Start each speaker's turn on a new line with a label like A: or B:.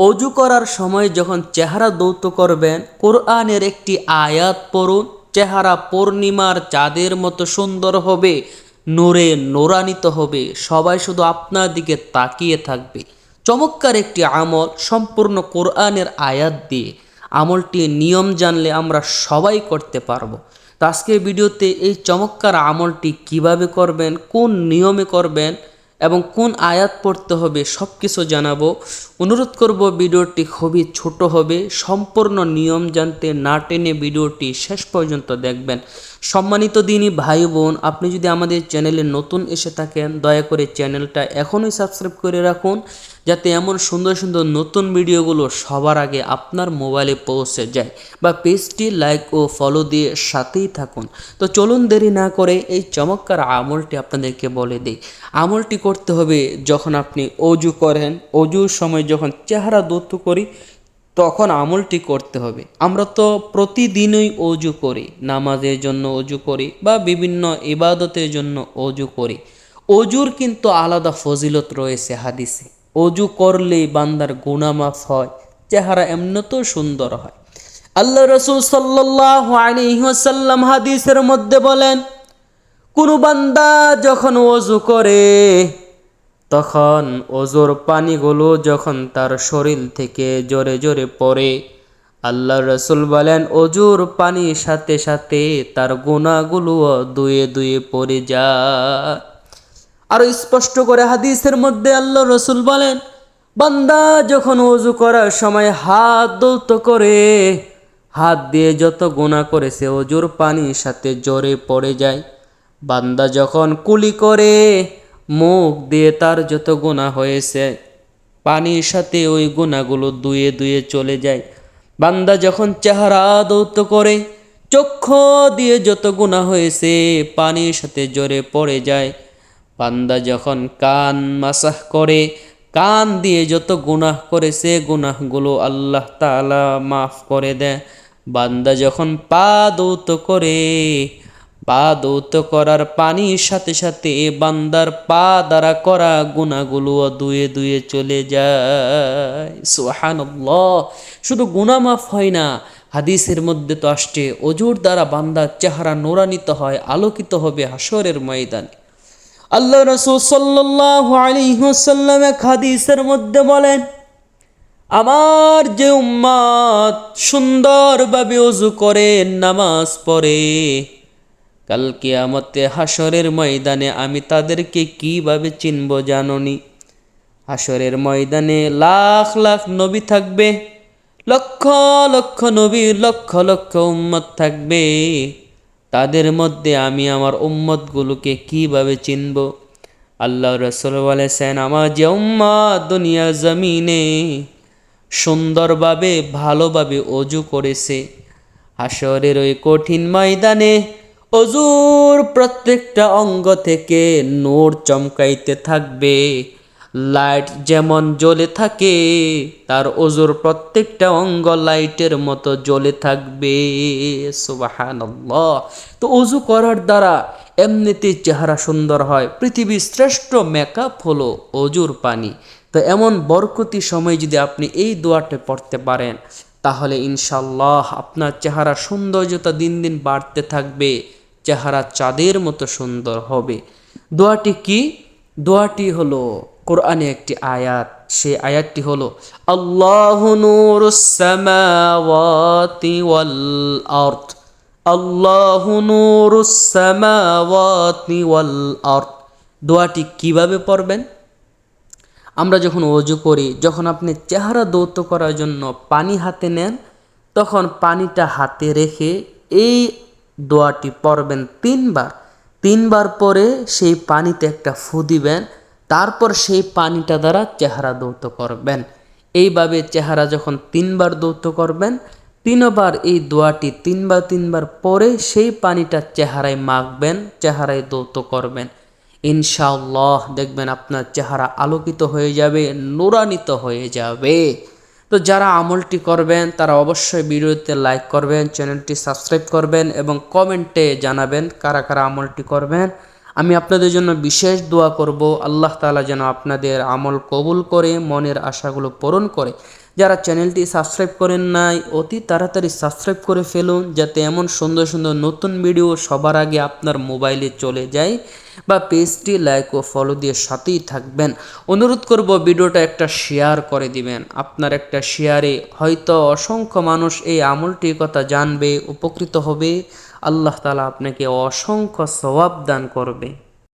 A: অজু করার সময় যখন চেহারা দৌত করবেন, কোরআনের একটি আয়াত পড়ুন, চেহারা পূর্ণিমার চাঁদের মতো সুন্দর হবে, নূরে নোরানিত হবে, সবাই শুধু আপনার দিকে তাকিয়ে থাকবে। চমৎকার একটি আমল সম্পূর্ণ কোরআনের আয়াত দিয়ে। আমলটি নিয়ম জানলে আমরা সবাই করতে পারব। তো আজকের ভিডিওতে এই চমৎকার আমলটি কীভাবে করবেন, কোন নিয়মে করবেন এবং কোন আয়াত পড়তে হবে সব কিছু জানাব। অনুরোধ করব ভিডিওটি খুবই ছোট হবে। সম্পূর্ণ নিয়ম জানতে না টেনে ভিডিওটি শেষ পর্যন্ত দেখবেন। সম্মানিত দিনই ভাই বোন, আপনি যদি আমাদের চ্যানেলে নতুন এসে থাকেন, দয়া করে চ্যানেলটা এখনই সাবস্ক্রাইব করে রাখুন, যাতে এমন সুন্দর সুন্দর নতুন ভিডিওগুলো সবার আগে আপনার মোবাইলে পৌঁছে যায় বা পেজটি লাইক ও ফলো দিয়ে সাথেই থাকুন। তো চলুন দেরি না করে এই চমৎকার আমলটি আপনাদেরকে বলে দিই। আমলটি করতে হবে যখন আপনি অজু করেন, অজুর সময় যখন চেহারা দত্ত করি তখন আমলটি করতে হবে। আমরা তো প্রতিদিনই অজু করি, নামাজের জন্য অজু করি বা বিভিন্ন ইবাদতের জন্য অজু করি। অজুর কিন্তু আলাদা ফজিলত রয়েছে হাদিসে। অজু করলেই বান্দার গুণামাফ হয়, চেহারা এমনিতেও সুন্দর হয়। আল্লাহ রসুল সাল্লাহ হাদিসের মধ্যে বলেন, কোনো বান্দা যখন অজু করে তখন ওজোর পানিগুলো যখন তার শরীর থেকে জোরে জোরে পড়ে আল্লাহ রসুল বলেন অজুর পানির সাথে সাথে তার গুণাগুলো দুয়ে দুয়ে পড়ে যায় আরও স্পষ্ট করে হাদিসের মধ্যে আল্লাহ রসুল বলেন, বান্দা যখন অজু করার সময় হাত দৌত করে, হাত দিয়ে যত গোনা করেছে অজুর পানির সাথে জোরে পড়ে যায়। বান্দা যখন কুলি করে মুখ দিয়ে তার যত গোনা হয়েছে, পানির সাথে ওই গুণাগুলো দুয়ে দুয়ে চলে যায়। বান্দা যখন চেহারা দৌত করে, চক্ষু দিয়ে যত গুণা হয়েছে, পানির সাথে জোরে পড়ে যায়। বান্দা যখন কান মাসাহ করে, কান দিয়ে যত গুনাহ করেছে গুনাহগুলো আল্লাহ তালা মাফ করে দেয়। বান্দা যখন পা দৌত করে পা দৌত করার পানির সাথে সাথে বান্দার পা দ্বারা করা গুণাগুলো দুয়ে দুয়ে চলে যায়। সুহানুল্লাহ শুধু গুণা মাফ হয় না, হাদিসের মধ্যে তো আসছে, অজুর দ্বারা বান্দার চেহারা নোরানিত হয়, আলোকিত হবে হাসরের ময়দানে। আল্লাহ রসুল সাল্লাহ আলিহাসাল্লাম এক হাদিসের মধ্যে বলেন, আমার যে উম্মাদ সুন্দরভাবে অজু করে, নামাজ পড়ে কালকে আমতে হাসরের ময়দানে আমি তাদেরকে কীভাবে চিনব জাননি? হাসরের ময়দানে লাখ লাখ নবী থাকবে, লক্ষ লক্ষ নবী, লক্ষ লক্ষ উম্মত থাকবে। তাদের মধ্যে আমি আমার উম্মতগুলোকে কীভাবে চিনব? আল্লাহ রসুল বলেছেন, আমার যে উম্মত দুনিয়া জমিনে সুন্দরভাবে, ভালোভাবে অজু করেছে। হাসরের ওই কঠিন ময়দানে অজুর প্রত্যেকটা অঙ্গ থেকে নূর চমকাইতে থাকবে। লাইট যেমন জ্বলে থাকে, তার অজুর প্রত্যেকটা অঙ্গ লাইটের মতো জ্বলে থাকবে। তো অজু করার দ্বারা এমনিতেই চেহারা সুন্দর হয়, পৃথিবীর শ্রেষ্ঠ মেকআপ হলো অজুর পানি। তো এমন বরকতি সময় যদি আপনি এই দোয়াটা পড়তে পারেন, তাহলে ইনশাল্লাহ আপনার চেহারা সৌন্দর্যতা দিন দিন বাড়তে থাকবে। চেহারা চাঁদের মতো সুন্দর হবে। দোয়াটি কি? দোয়াটি হলো কোরআনে একটি আয়াত। সেই আয়াতটি হলো, আল্লাহ নূরুস-সামাওয়াতি ওয়াল আরদ। আল্লাহ নূরুস-সামাওয়াতি ওয়াল আরদ। দোয়াটি কীভাবে পড়বেন? আমরা যখন অজু করি, যখন আপনি চেহারা দৌত করার জন্য পানি হাতে নেন, তখন পানিটা হাতে রেখে এই দোয়াটি পড়বেন তিনবার। তিনবার পরে সেই পানিতে একটা ফু দিবেন, তারপর সেই পানিটা দ্বারা চেহারা দৌত করবেন। এইভাবে চেহারা যখন তিনবার দৌত করবেন, তিনবার এই দোয়াটি তিনবার তিনবার পরে সেই পানিটা চেহারায় মাখবেন, চেহারায় দৌত করবেন। ইনশাআল্লাহ দেখবেন আপনার চেহারা আলোকিত হয়ে যাবে, নোরানিত হয়ে যাবে। তো যারা আমলটি করবেন, তারা অবশ্যই ভিডিওতে লাইক করবেন, চ্যানেলটি সাবস্ক্রাইব করবেন এবং কমেন্টে জানাবেন কারা কারা আমলটি করবেন। আমি আপনাদের জন্য বিশেষ দোয়া করব, আল্লাহ তালা যেন আপনাদের আমল কবুল করে, মনের আশাগুলো পূরণ করে। যারা চ্যানেলটি সাবস্ক্রাইব করেন নাই, অতি তাড়াতাড়ি সাবস্ক্রাইব করে ফেলুন, যাতে এমন সুন্দর সুন্দর নতুন ভিডিও সবার আগে আপনার মোবাইলে চলে যায় বা পেজটি লাইক ও ফলো দিয়ে সাথেই থাকবেন। অনুরোধ করব ভিডিওটা একটা শেয়ার করে দিবেন। আপনার একটা শেয়ারে হয়তো অসংখ্য মানুষ এই আমলটির কথা জানবে, উপকৃত হবে। আল্লাহ তালা আপনাকে অসংখ্য সওয়াব দান করবে।